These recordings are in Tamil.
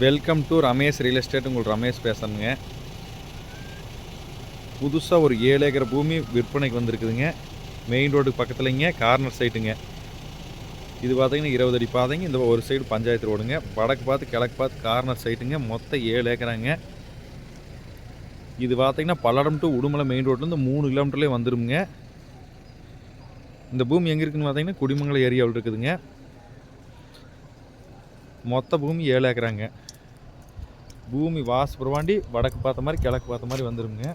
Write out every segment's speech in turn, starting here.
Welcome to Ramesh real estate. உங்களுக்கு ரமேஷ் பேசுகிறேங்க புதுசாக ஒரு ஏழு ஏக்கர் பூமி விற்பனைக்கு வந்திருக்குதுங்க. மெயின் ரோடுக்கு பக்கத்துலங்க கார்னர் சைட்டுங்க. இது பார்த்தீங்கன்னா இருபது அடி பாதைங்க இந்த ஒரு சைடு பஞ்சாயத்து ரோடுங்க. வடக்கு பார்த்து கிழக்கு பார்த்து கார்னர் சைட்டுங்க மொத்தம் ஏழு ஏக்கராங்க. இது பார்த்தீங்கன்னா பல்லடம் டு உடுமலை மெயின் ரோட்லேருந்து மூணு கிலோமீட்டர்லேயே வந்துருமுங்க. இந்த பூமி எங்கே இருக்குதுன்னு பார்த்தீங்கன்னா குடிமங்கலம் ஏரியாவில் இருக்குதுங்க. மொத்த பூமி ஏழு ஏக்கராங்க. பூமி வாசப்புறவாண்டி வடக்கு பார்த்த மாதிரி கிழக்கு பார்த்த மாதிரி வந்துடுங்க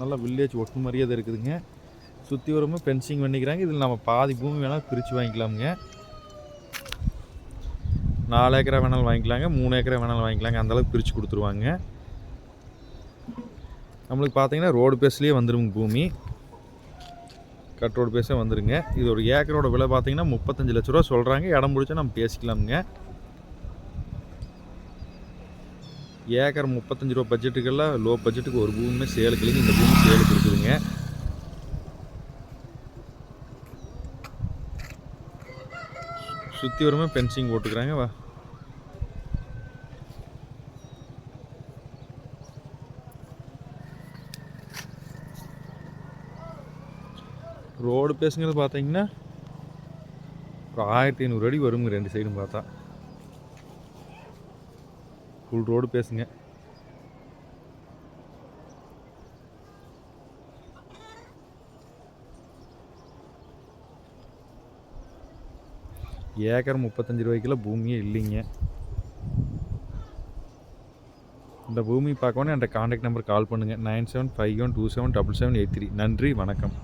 நல்லா வில்லேஜ் ஒட்டு மாதிரியே தான் இருக்குதுங்க. சுற்றி வரமே ஃபென்சிங் பண்ணிக்கிறாங்க. இதில் நம்ம பாதி பூமி வேணால் பிரித்து வாங்கிக்கலாமுங்க. நாலு ஏக்கரா வேணாலும் வாங்கிக்கலாங்க. மூணு ஏக்கரா வேணாலும் வாங்கிக்கலாங்க. அந்தளவுக்கு பிரித்து கொடுத்துருவாங்க. நம்மளுக்கு பார்த்தீங்கன்னா ரோடு பேஸ்லேயே வந்துடுங்க பூமி. கட் ரோடு பேஸே வந்துடுங்க இது ஒரு ஏக்கரோட விலை பார்த்தீங்கன்னா முப்பத்தஞ்சு லட்ச ரூபா சொல்கிறாங்க இடம் முடிச்சா நம்ம பேசிக்கலாமுங்க. ஏக்கர் முப்பத்தஞ்சு ரூபா பட்ஜெட்டுக்கெல்லாம் லோ பட்ஜெட்டுக்கு ஒரு பூமியுமே சேலுக்கு இந்த பூமி சேலுக்கு இருக்குதுங்க. சுற்றி வருமே பென்சிங் போட்டுக்கிறாங்க வா. ரோடு பேசுங்கிறது பார்த்தீங்கன்னா ஒரு ஆயிரத்தி ஐநூறு அடி வருங்க ரெண்டு சைடும் பார்த்தா. ஃபுல் ரோடு பேசுங்க. ஏக்கர் முப்பத்தஞ்சு ரூபாய்க்குலாம் பூமியே இல்லைங்க. இந்த பூமி பார்க்கணும் என்ற காண்டாக்ட் நம்பர் கால் பண்ணுங்கள் nine seven five one two seven double seven eight three. நன்றி வணக்கம்.